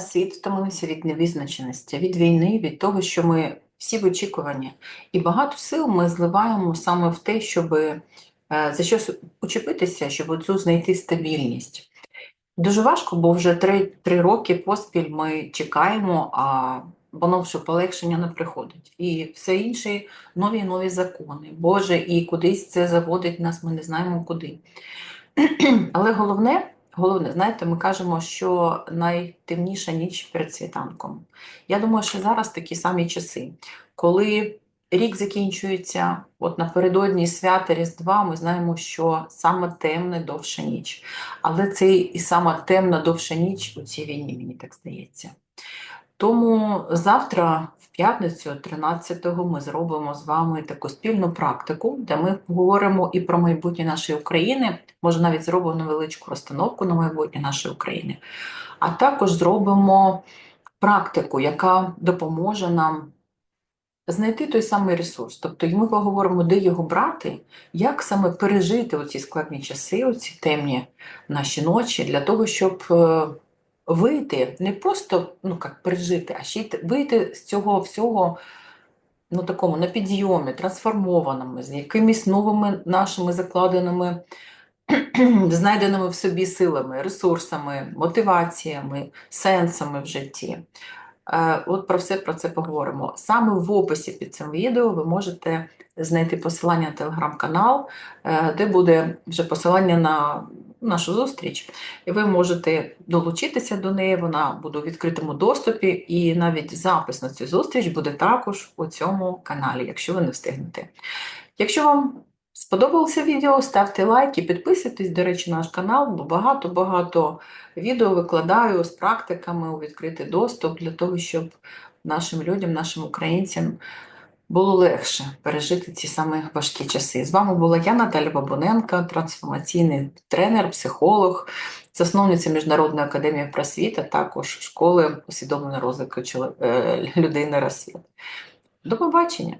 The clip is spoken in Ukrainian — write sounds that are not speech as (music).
Світ втомився від невизначеності, від війни, від того, що ми всі в очікуванні. І багато сил ми зливаємо саме в те, щоб е, за щось учепитися, щоб оцю знайти стабільність. Дуже важко, бо вже три, три роки поспіль ми чекаємо, а воно вже полегшення не приходить. І все інше нові і нові закони. Боже, і кудись це заводить нас, ми не знаємо куди. (clears throat) Але головне, головне, знаєте, ми кажемо, що найтемніша ніч перед світанком. Я думаю, що зараз такі самі часи, коли рік закінчується, от напередодні свята Різдва, ми знаємо, що саме темна довша ніч. Але це і сама темна довша ніч у цій війні, мені так здається. Тому завтра, в п'ятницю, 13-го, ми зробимо з вами таку спільну практику, де ми поговоримо і про майбутнє нашої України, може навіть зробимо невеличку розстановку на майбутнє нашої України, а також зробимо практику, яка допоможе нам знайти той самий ресурс. Тобто ми поговоримо, де його брати, як саме пережити оці складні часи, оці темні наші ночі, для того, щоб вийти, не просто ну, як пережити, а ще й вийти з цього всього ну, такому на підйомі, трансформованими, з якимись новими нашими закладеними, (clears throat) знайденими в собі силами, ресурсами, мотиваціями, сенсами в житті. Е, От про все про це поговоримо. Саме в описі під цим відео ви можете знайти посилання на телеграм-канал, е, де буде вже посилання на нашу зустріч, і ви можете долучитися до неї. Вона буде у відкритому доступі, і навіть запис на цю зустріч буде також у цьому каналі, якщо ви не встигнете. Якщо вам сподобалося відео, ставте лайк і підписуйтесь, до речі, на наш канал, бо багато-багато відео викладаю з практиками у відкритий доступ для того, щоб нашим людям, нашим українцям було легше пережити ці саме важкі часи. З вами була я, Наталя Бабуненка, трансформаційний тренер, психолог, засновниця Міжнародної академії просвіти, також школи усвідомленого розвитку е, людини розсвіт. До побачення!